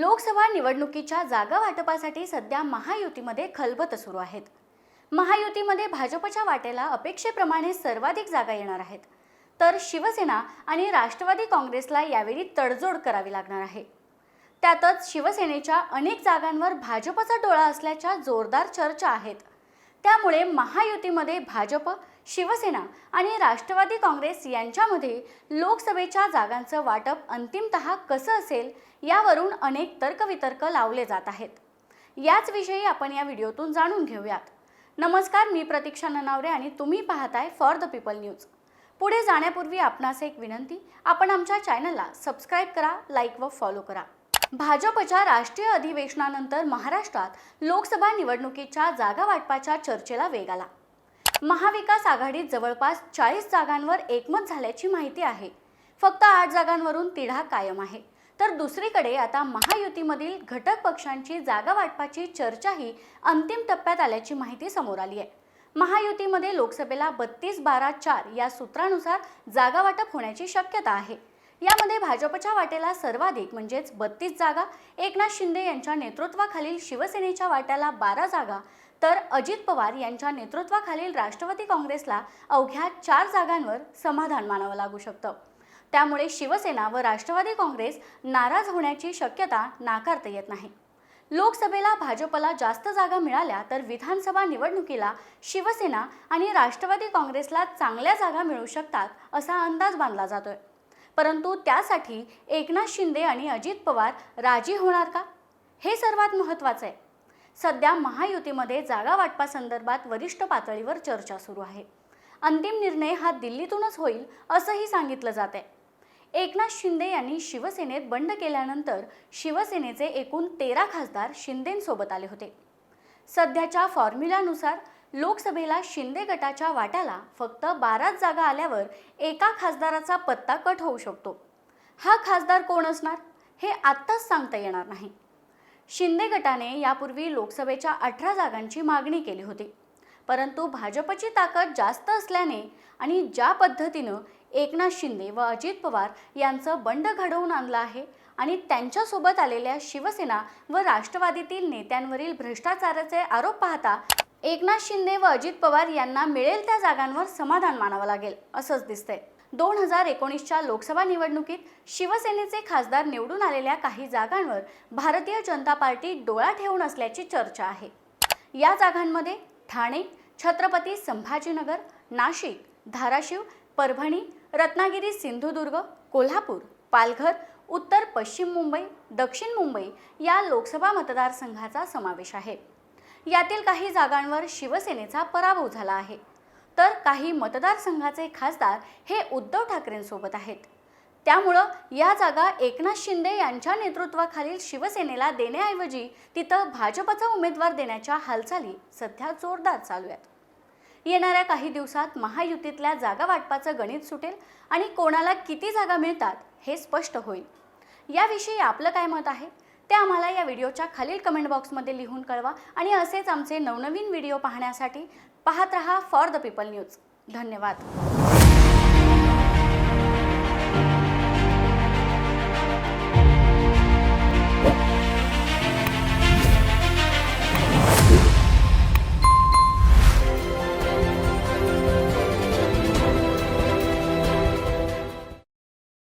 लोकसभा निवडणुकीच्या जागा वाटपासाठी सध्या महायुतीमध्ये खलबत सुरू आहेत. महायुतीमध्ये भाजपच्या वाटेला अपेक्षेप्रमाणे सर्वाधिक जागा येणार आहेत. तर शिवसेना आणि राष्ट्रवादी काँग्रेसला यावेळी तडजोड करावी लागणार आहे. त्यातच शिवसेनेच्या अनेक जागांवर भाजपचा डोळा असल्याच्या जोरदार चर्चा आहेत. त्यामुळे महायुतीमध्ये भाजप शिवसेना आणि राष्ट्रवादी काँग्रेस यांच्यामध्ये लोकसभेच्या जागांचं वाटप अंतिमत कसं असेल यावरून अनेक तर्कवितर्क लावले जात आहेत. याच विषयी आपण या व्हिडिओतून जाणून घेऊयात. नमस्कार मी प्रतीक्षा ननावरे आणि तुम्ही पाहताय फॉर द पीपल न्यूज पुढे जाण्यापूर्वी आपणास एक विनंती आपण आमच्या चॅनलला सबस्क्राईब करा लाईक व फॉलो करा. भाजपच्या राष्ट्रीय अधिवेशनानंतर महाराष्ट्रात लोकसभा निवडणुकीच्या जागा वाटपाच्या चर्चेला वेग आला. महाविकास आघाडीत जवळपास चाळीस जागांवर एकमत झाल्याची माहिती आहे. फक्त आठ जागांवरून तिढा कायम आहे. तर दुसरीकडे आता महायुतीमधील घटक पक्षांची जागा वाटपाची चर्चाही अंतिम टप्प्यात आल्याची माहिती समोर आली आहे. महायुतीमध्ये लोकसभेला बत्तीस बारा चार या सूत्रानुसार जागा वाटप होण्याची शक्यता आहे. यामध्ये भाजपच्या वाटेला सर्वाधिक म्हणजेच बत्तीस जागा एकनाथ शिंदे यांच्या नेतृत्वाखालील शिवसेनेच्या वाट्याला बारा जागा तर अजित पवार यांच्या नेतृत्वाखालील राष्ट्रवादी काँग्रेसला अवघ्या चार जागांवर समाधान मानावं लागू शकतं. त्यामुळे शिवसेना व राष्ट्रवादी काँग्रेस नाराज होण्याची शक्यता नाकारता येत नाही. लोकसभेला भाजपला जास्त जागा मिळाल्या तर विधानसभा निवडणुकीला शिवसेना आणि राष्ट्रवादी काँग्रेसला चांगल्या जागा मिळू शकतात असा अंदाज बांधला जातोय. परंतु त्यासाठी एकनाथ शिंदे आणि अजित पवार राजी होणार का? हे सर्वात महत्त्वाचं आहे. सध्या महायुतीमध्ये जागा वाटपासंदर्भात वरिष्ठ पातळीवर चर्चा सुरू आहे. अंतिम निर्णय हा दिल्लीतूनच होईल असंही सांगितलं जात आहे एकनाथ शिंदे यांनी शिवसेनेत बंड केल्यानंतर शिवसेनेचे एकूण तेरा खासदार शिंदेंसोबत आले होते. सध्याच्या फॉर्म्युल्यानुसार लोकसभेला शिंदे गटाच्या वाट्याला फक्त बाराच जागा आल्यावर एका खासदाराचा पत्ता कट होऊ शकतो. हा खासदार कोण असणार हे आत्ताच सांगता येणार नाही. शिंदे गटाने यापूर्वी लोकसभेच्या अठरा जागांची मागणी केली होती. परंतु भाजपची ताकद जास्त असल्याने आणि ज्या पद्धतीनं एकनाथ शिंदे व अजित पवार यांचं बंड घडवून आणलं आहे आणि त्यांच्यासोबत आलेल्या शिवसेना व राष्ट्रवादीतील नेत्यांवरील भ्रष्टाचाराचे आरोप पाहता एकनाथ शिंदे व अजित पवार यांना मिळेल त्या जागांवर समाधान मानावं लागेल असंच दिसतंय. दोन हजार एकोणीसच्या लोकसभा निवडणुकीत शिवसेनेचे खासदार निवडून आलेल्या काही जागांवर भारतीय जनता पार्टी डोळा ठेवून असल्याची चर्चा आहे. या जागांमध्ये ठाणे छत्रपती संभाजीनगर नाशिक धाराशिव परभणी रत्नागिरी सिंधुदुर्ग कोल्हापूर पालघर उत्तर पश्चिम मुंबई दक्षिण मुंबई या लोकसभा मतदारसंघाचा समावेश आहे. यातील काही जागांवर शिवसेनेचा पराभव झाला आहे. तर काही मतदारसंघाचे खासदार हे उद्धव ठाकरेंसोबत आहेत. त्यामुळं या जागा एकनाथ शिंदे यांच्या नेतृत्वाखालील शिवसेनेला देण्याऐवजी तिथं भाजपचा उमेदवार देण्याच्या हालचाली सध्या जोरदार चालू आहेत. येणाऱ्या काही दिवसात महायुतीतल्या जागा वाटपाचं गणित सुटेल आणि कोणाला किती जागा मिळतात हे स्पष्ट होईल. याविषयी आपलं काय मत आहे? ते आम्हाला या व्हिडिओच्या खालील कमेंट बॉक्समध्ये लिहून कळवा आणि असेच आमचे नवनवीन व्हिडिओ पाहण्यासाठी पाहत रहा फॉर द पीपल न्यूज धन्यवाद.